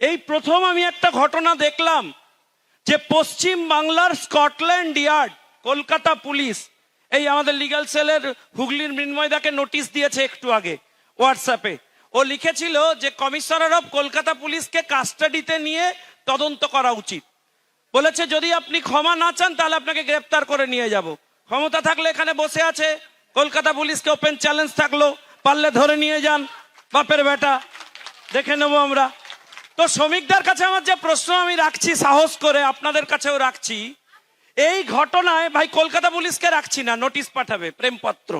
এই প্রথম আমি একটা ঘটনা দেখলাম যে পশ্চিম বাংলার স্কটল্যান্ড ইয়ার্ড, কলকাতা পুলিশ, এই আমাদের লিগ্যাল সেলের হুগলির মৃন্ময়দাকে নোটিশ দিয়েছে একটু আগে হোয়াটসঅ্যাপে ও লিখেছিল যে কমিশনার অফ কলকাতা পুলিশকে কাস্টাডিতে নিয়ে তদন্ত করা উচিত। বলেছে, যদি আপনি ক্ষমা না চান, তাহলে আপনাকে গ্রেপ্তার করে নিয়ে যাব। ক্ষমতা থাকলে এখানে বসে আছে। কলকাতা পুলিশকে ওপেন চ্যালেঞ্জ থাকল। পারলে ধরে নিয়ে যান। বাপের বেটা। দেখে নেব আমরা। তো শ্রমিকদের কাছে আমার যে প্রশ্ন আমি রাখছি, সাহস করে আপনাদের কাছেও রাখছি, এই ঘটনায় ভাই কলকাতা পুলিশকে রাখছি না, নোটিশ পাঠাবে, প্রেমপত্র।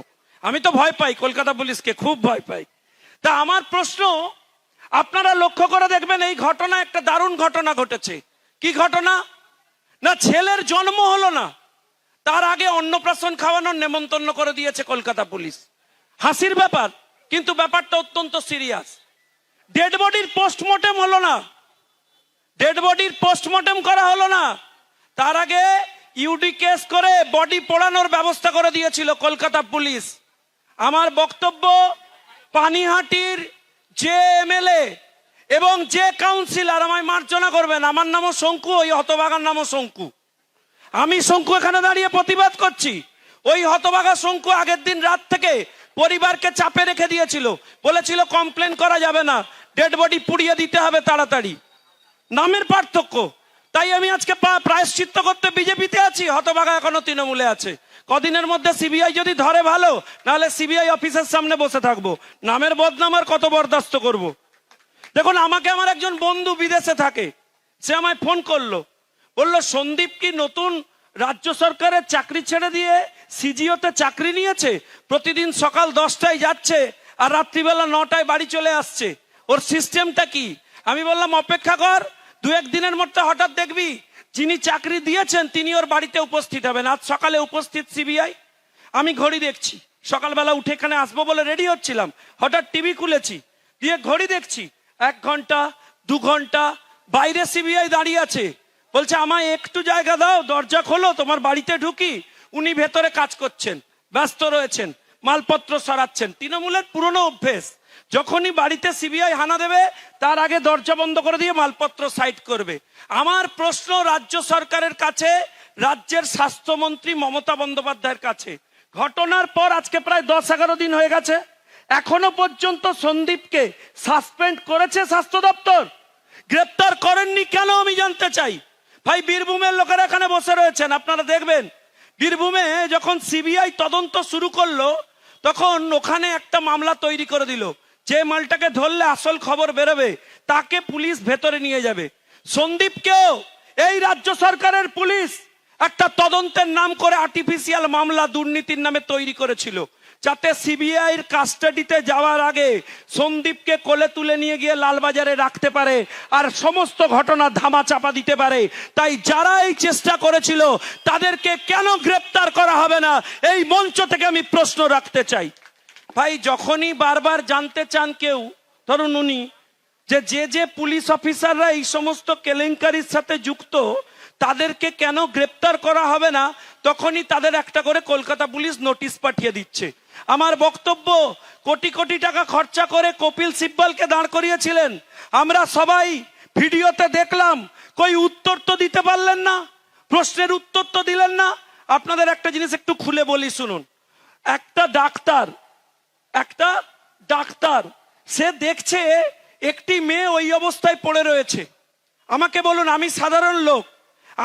আমি তো ভয় পাই, কলকাতা পুলিশকে খুব ভয় পাই। তা আমার প্রশ্ন, আপনারা লক্ষ্য করে দেখবেন এই ঘটনা একটা দারুণ ঘটনা ঘটেছে। কি ঘটনা? না, ছেলের জন্ম হলো না, তার আগে অন্নপ্রাশন খাওয়ানোর নেমন্তন্ন করে দিয়েছে কলকাতা পুলিশ। হাসির ব্যাপার, কিন্তু ব্যাপারটা অত্যন্ত সিরিয়াস। ডেড বডির পোস্টমর্টেম হলো না। ডেড বডির পোস্টমর্টেম করা হলো না। তার আগে ইউডি কেস করে বডি পোড়ানোর ব্যবস্থা করে দিয়েছিল কলকাতা পুলিশ। আমার বক্তব্য পানিহাটির যে এমএলএ এবং যে কাউন্সিলর আমায় মার্জনা করবেন, আমার নামও শঙ্কু, ওই হতবাগার নামও শঙ্কু। আমি শঙ্কু এখানে দাঁড়িয়ে প্রতিবাদ করছি। ওই হতবাগা শঙ্কু আগের দিন রাত থেকে পরিবারকে চাপে রেখে দিয়েছিল। বলেছিল, কমপ্লেন করা যাবে না। ডেড বডি পুড়িয়ে দিতে হবে তাড়াতাড়ি। নামের পার্থক্য। তাই আমি আজকে প্রায়শ্চিত্ত করতে বিজেপিতে আছি হতবাগা এখনও তৃণমূলে আছে। কদিনের মধ্যে সিবিআই যদি ধরে ভালো, নাহলে সিবিআই অফিসের সামনে বসে থাকব। নামের বদনাম আর কত বরদাস্ত করব। দেখুন, আমাকে আমার একজন বন্ধু বিদেশে থাকে। সে আমায় ফোন করল। বলল, সন্দীপ কি নতুন রাজ্য সরকারের চাকরি ছেড়ে দিয়ে সিজিওতে চাকরি নিয়েছে, প্রতিদিন সকাল দশটায় যাচ্ছে আর রাত্রিবেলা নটায় বাড়ি চলে আসছে। ওর সিস্টেমটা কি? আমি বললাম, অপেক্ষা কর দু একদিনের মধ্যে হঠাৎ দেখবি যিনি চাকরি দিয়েছেন তিনি ওর বাড়িতে উপস্থিত হবেন। আজ সকালে উপস্থিত সিবিআই। আমি ঘড়ি দেখছি। সকালবেলা উঠে এখানে আসব বলে রেডি হচ্ছিলাম। হঠাৎ টিভি খুলেছি দিয়ে ঘড়ি দেখছি। এক ঘণ্টা, দু ঘণ্টা, বাইরে সিবিআই দাঁড়িয়ে আছে। বলছে, আমায় একটু জায়গা দাও, দরজা খোলো, তোমার বাড়িতে ঢুকি। উনি ভেতরে কাজ করছেন, ব্যস্ত রয়েছেন, মালপত্র সরাচ্ছেন। তৃণমূলের পুরনো অভ্যেস, যখনই বাড়িতে সিবিআই হানা দেবে, তার আগে দরজা বন্ধ করে দিয়ে মালপত্র সাইড করবে। আমার প্রশ্ন রাজ্য সরকারের কাছে, রাজ্যের স্বাস্থ্যমন্ত্রী মমতা বন্দ্যোপাধ্যায়ের কাছে। ঘটনার পর আজকে প্রায় দশ এগারো দিন হয়ে গেছে। এখনও পর্যন্ত সন্দীপকে সাসপেন্ড করেছে স্বাস্থ্য দপ্তর। গ্রেপ্তার করেননি কেন আমি জানতে চাই। ভাই, বীরভূমের লোকেরা এখানে বসে রয়েছেন, আপনারা দেখবেন। বীরভূমে যখন সিবিআই তদন্ত শুরু করল, তখন ওখানে একটা মামলা তৈরি করে দিল। যে মালটাকে ধরলে আসল খবর বেরোবে, তাকে পুলিশ ভেতরে নিয়ে যাবে। সন্দীপকেও এই রাজ্য সরকারের পুলিশ একটা তদন্তের নাম করে আর্টিফিশিয়াল মামলা দুর্নীতির নামে তৈরি করেছিল। যাতে সিবিআই এর কাস্টাডিতে যাওয়ার আগে সন্দীপকে কোলে তুলে নিয়ে গিয়ে লালবাজারে রাখতে পারে আর সমস্ত ঘটনা ধামা চাপা দিতে পারে। তাই যারা এই চেষ্টা করেছিল, তাদেরকে কেন গ্রেপ্তার করা হবে না? এই মঞ্চ থেকে আমি প্রশ্ন রাখতে চাই। ভাই, যখনই বারবার জানতে চান কেউ, ধরুন উনি, যে যে যে পুলিশ অফিসাররা এই সমস্ত কেলেঙ্কারির সাথে যুক্ত, তাদেরকে কেন গ্রেপ্তার করা হবে না? তখনই তাদের একটা করে কলকাতা পুলিশ নোটিশ পাঠিয়ে দিচ্ছে। আমার বক্তব্য কোটি কোটি টাকা খরচা করে কপিল সিব্বলকে দাঁড় করিয়েছিলেন। আমরা সবাই ভিডিওতে দেখলাম, কই উত্তর তো দিতে পারলেন না, প্রশ্নের উত্তর তো দিলেন না। আপনাদের একটা জিনিস একটু খুলে বলি শুনুন। একটা ডাক্তার একটা ডাক্তার, সে দেখছে একটি মেয়ে ওই অবস্থায় পড়ে রয়েছে। আমাকে বলুন, আমি সাধারণ লোক,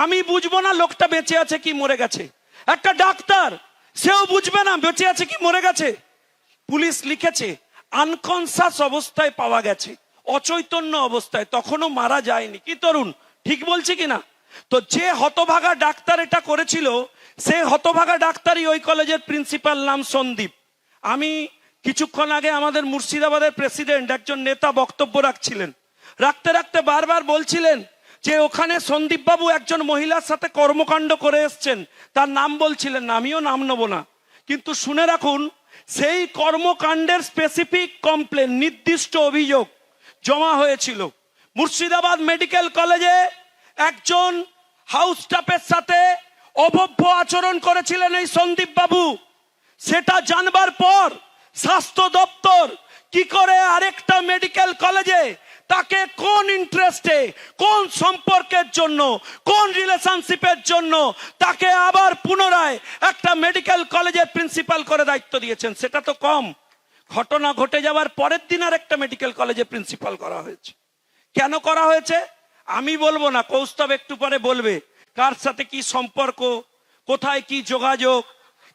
আমি বুঝব না লোকটা বেঁচে আছে কি মরে গেছে। একটা ডাক্তার সেও বুঝবে না, বেঁচে আছে কি মরে গেছে। পুলিশ লিখেছে, আনকনসাস অবস্থায় পাওয়া গেছে, অচৈতন্য অবস্থায়, তখনও মারা যায়নি। কি তরুণ, ঠিক বলছি কি না তো যে হতভাগা ডাক্তার এটা করেছিল, সে হতভাগা ডাক্তারই ওই কলেজের প্রিন্সিপাল নাম সন্দীপ। আমি কিছুক্ষণ আগে আমাদের মুর্শিদাবাদের প্রেসিডেন্ট একজন নেতা বক্তব্য রাখছিলেন। রাখতে রাখতে বারবার বলছিলেন যে ওখানে সন্দীপ বাবু একজন মহিলার সাথে কর্মকাণ্ড করে এসছেন, তার নাম বলছিলেন আমিও নাম নেব না। কিন্তু শুনে রাখুন, সেই কর্মকাণ্ডের স্পেসিফিক কমপ্লেন নির্দিষ্ট অভিযোগ জমা হয়েছিল। মুর্শিদাবাদ মেডিকেল কলেজে একজন হাউস স্টাফের সাথে অভব্য আচরণ করেছিলেন এই সন্দীপ বাবু সেটা জানবার পর স্বাস্থ্য দপ্তর কি করে আরেকটা মেডিকেল কলেজে তাকে কোন ইন্টারেস্টে কোন সম্পর্কের জন্য, কোন রিলেশনশিপের জন্য তাকে আবার পুনরায় একটা মেডিকেল কলেজের প্রিন্সিপাল করে দায়িত্ব দিয়েছেন? সেটা তো কম। ঘটনা ঘটে যাওয়ার পরের দিন আর একটা মেডিকেল কলেজে প্রিন্সিপাল করা হয়েছে। কেন করা হয়েছে? আমি বলব না, কৌস্তব একটু পরে বলবে। কার সাথে কি সম্পর্ক? কোথায় কি যোগাযোগ?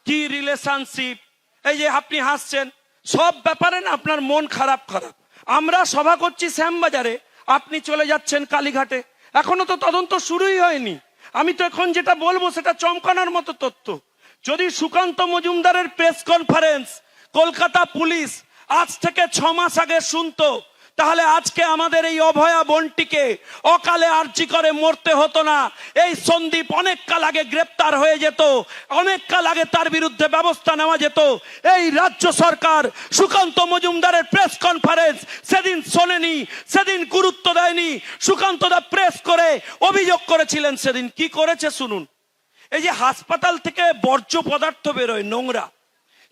কি রিলেশনশিপ এই যে আপনি হাসছেন, সব ব্যাপারে না আপনার মন খারাপ খারাপ আমরা সভা করছি শ্যামবাজারে, আপনি চলে যাচ্ছেন কালীঘাটে। এখনও তো তদন্ত শুরুই হয়নি। আমি তো এখন যেটা বলব সেটা চমকানোর মতো তথ্য। যদি সুকান্ত মজুমদারের প্রেস কনফারেন্স কলকাতা পুলিশ আজ থেকে ছ মাস আগে শুনতো তাহলে আজকে আমাদের এই অভয়া বনটিকে অকালে আর্জি করে মরতে হতো না। এই সন্দীপ অনেক কাল আগে গ্রেপ্তার হয়ে যেত অনেক কাল আগে তার বিরুদ্ধে ব্যবস্থা নেওয়া যেত। এই রাজ্য সরকার সুকান্ত মজুমদারের প্রেস কনফারেন্স সেদিন শোনেনি, সেদিন গুরুত্ব দেয়নি। সুকান্ত দা প্রেস করে অভিযোগ করেছিলেন সেদিন। কি করেছে শুনুন। এই যে হাসপাতাল থেকে বর্জ্য পদার্থ বেরোয় নোংরা,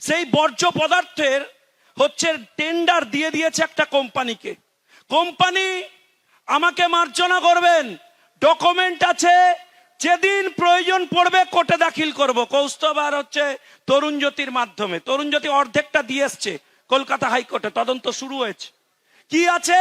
সেই বর্জ্য পদার্থের হচ্ছে টেন্ডার দিয়ে দিয়েছে একটা কোম্পানিকে কোম্পানি আমাকে মার্জনা করবেন। ডকুমেন্ট আছে, যেদিন প্রয়োজন পড়বে কোর্টে দাখিল করব। কৌস্তব আর হচ্ছে তরুণ জ্যোতির মাধ্যমে। তরুণ জ্যোতি অর্ধেকটা দিয়ে এসছে কলকাতা হাইকোর্টে। তদন্ত শুরু হয়েছে। কি আছে?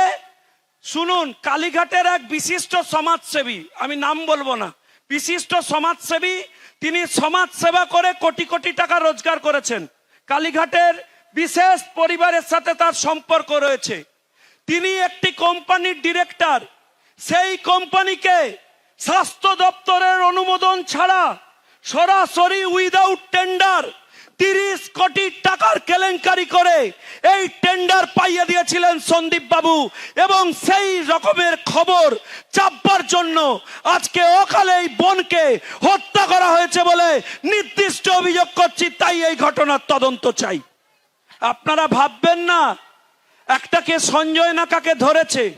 শুনুন, কালীঘাটের এক বিশিষ্ট সমাজসেবী, আমি নাম বলব না, বিশিষ্ট সমাজসেবী, তিনি সমাজ সেবা করে কোটি কোটি টাকা রোজগার করেছেন। কালীঘাটের বিশেষ পরিবারের সাথে তার সম্পর্ক রয়েছে। তিনি একটি কোম্পানির ডিরেক্টর। সেই কোম্পানিকে স্বাস্থ্য দপ্তরের অনুমোদন ছাড়া সরাসরি উইদাউট টেন্ডার তিরিশ কোটি টাকার কেলেঙ্কারি করে এই টেন্ডার পাইয়ে দিয়েছিলেন সন্দীপ বাবু এবং সেই রকমের খবর চাপবার জন্য আজকে অকালে এই বনকে হত্যা করা হয়েছে বলে নির্দিষ্ট অভিযোগ করছি, তাই এই ঘটনার তদন্ত চাই। আপনারা ভাববেন না একটাকে সঞ্জয় নাকাকে ধরেছে,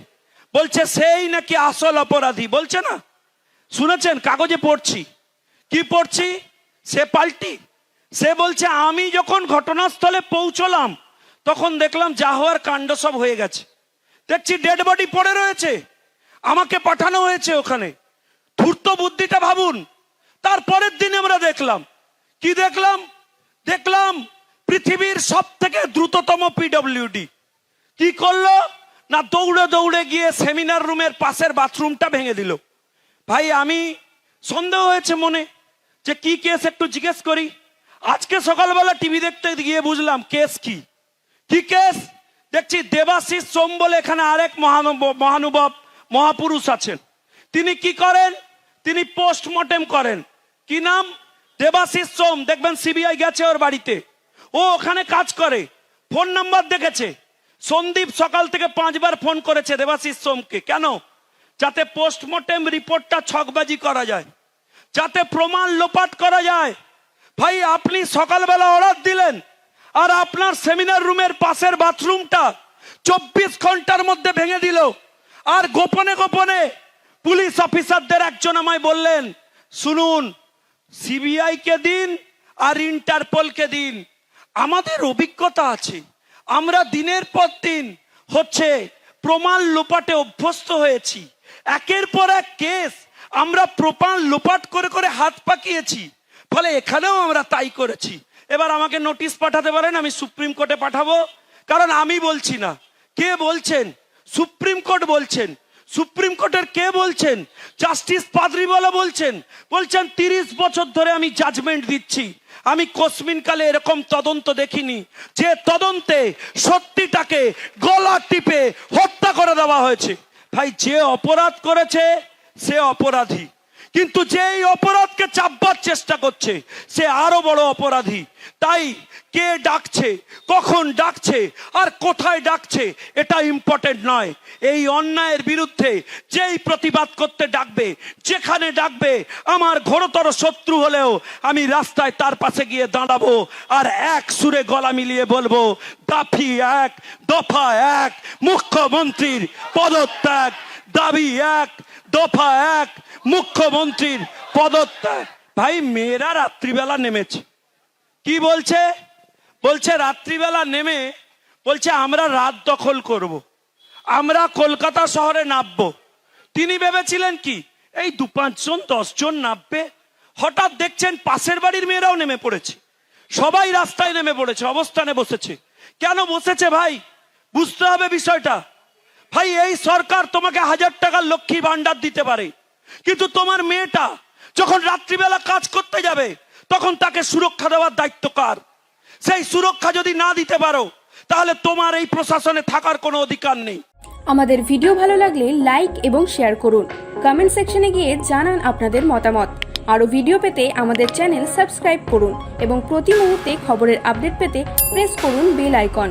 বলছে সেই নাকি আসল অপরাধী, বলছে না? শুনেছেন? কাগজে পড়ছি। কি পড়ছি? সে পাল্টি। সে বলছে, আমি যখন ঘটনাস্থলে পৌঁছলাম, তখন দেখলাম যা হওয়ার কাণ্ড সব হয়ে গেছে। দেখছি ডেড বডি পড়ে রয়েছে। আমাকে পাঠানো হয়েছে ওখানে। ধূর্ত বুদ্ধিটা ভাবুন। তারপরের দিন আমরা দেখলাম। কি দেখলাম? দেখলাম পৃথিবীর সব থেকে দ্রুততম পিডব্লিউডি কি করল? না, দৌড়ে দৌড়ে গিয়ে সেমিনার রুমের পাশের বাথরুমটা ভেঙে দিল। ভাই, আমি সন্দেহ হয়েছে মনে যে কি কেস একটু জিজ্ঞেস করি। আজকে সকালবেলা টিভি দেখতে গিয়ে বুঝলাম কেস কি। কি কেস? দেখছি দেবাশিস সোম বলে এখানে আরেক মহানুভব মহানুভব, মহাপুরুষ আছেন। তিনি কি করেন? তিনি পোস্টমর্টেম করেন। কি নাম? দেবাশিস সোম। দেখবেন সিবিআই গেছে ওর বাড়িতে। ও ওখানে কাজ করে। ফোন নাম্বার দেখেছে। সন্দীপ সকাল থেকে পাঁচবার ফোন করেছে, দেবাশিস সোমকে। কেন? যাতে পোস্টমর্টেম রিপোর্টটা ছকবাজি করা যায়। যাতে প্রমাণ লোপাট করা যায়। ভাই, আপনি সকালবেলা অর্ডার দিলেন, আর আপনার সেমিনার রুমের পাশের বাথরুমটা চব্বিশ ঘণ্টার মধ্যে ভেঙে দিল। আর গোপনে গোপনে পুলিশ অফিসারদের একজন আমায় বললেন, শুনুন সিবিআই কে দিন আর ইন্টারপোলকে দিন। আমাদের অভিজ্ঞতা আছে। আমরা দিনের পর দিন হচ্ছে প্রমাণ লোপাটে অভ্যস্ত হয়েছি। একের পর এক কেস আমরা প্রমাণ লোপাট করে করে হাত পাকিয়েছি। ফলে এখানেও আমরা তাই করেছি। এবার আমাকে নোটিশ পাঠাতে পারেন আমি সুপ্রিম কোর্টে পাঠাবো। কারণ আমি বলছি না। কে বলছেন? সুপ্রিম কোর্ট বলছেন। সুপ্রিম কোর্টের কে বলছেন? জাস্টিস পাদ্রিওয়ালা বলছেন। বলছেন, তিরিশ বছর ধরে আমি জাজমেন্ট দিচ্ছি। আমি কসমিনকালে এরকম তদন্ত দেখিনি। যে তদন্তে সত্যিটাকে গলা টিপে হত্যা করে দেওয়া হয়েছে। ভাই, যে অপরাধ করেছে, সে অপরাধী। কিন্তু যে এই অপরাধকে চাপবার চেষ্টা করছে, সে আরও বড় অপরাধী। তাই কে ডাকছে, কখন ডাকছে, আর কোথায় ডাকছে, এটা ইম্পর্টেন্ট নয়। এই অন্যায়ের বিরুদ্ধে যেই প্রতিবাদ করতে ডাকবে, যেখানে ডাকবে, আমার ঘোরতর শত্রু হলেও আমি রাস্তায় তার পাশে গিয়ে দাঁড়াবো আর এক সুরে গলা মিলিয়ে বলব, দাফি এক, দফা এক, মুখ্যমন্ত্রীর পদত্যাগ, দাবি এক দফা এক, মুখ্যমন্ত্রীর পদত্যাগ। ভাই, মেয়েরা রাত্রিবেলা নেমেছে। কি বলছে? বলছে রাত্রিবেলা নেমে, বলছে আমরা রাত দখল করব। আমরা কলকাতা শহরে নামবো। তিনি ভেবেছিলেন কি, এই দু পাঁচজন, দশজন নামবে। হঠাৎ দেখছেন পাশের বাড়ির মেয়েরাও নেমে পড়েছে। সবাই রাস্তায় নেমে পড়েছে, অবস্থানে বসেছে। কেন বসেছে ভাই? বুঝতে হবে বিষয়টা। ভাই, এই সরকার তোমাকে হাজার টাকার লক্ষ্মী ভান্ডার দিতে পারে। কিন্তু তোমার মেয়েটা যখন রাত্রিবেলা কাজ করতে যাবে, তখন তাকে সুরক্ষা দেওয়ার দায়িত্ব কার? সেই সুরক্ষা যদি না দিতে পারো, তাহলে তোমার এই প্রশাসনে থাকার কোনো অধিকার নেই। আমাদের ভিডিও ভালো লাগলে লাইক এবং শেয়ার করুন। কমেন্ট সেকশনে গিয়ে জানান আপনাদের মতামত। আরও ভিডিও পেতে আমাদের চ্যানেল সাবস্ক্রাইব করুন এবং প্রতি মুহূর্তে খবরের আপডেট পেতে প্রেস করুন বেল আইকন।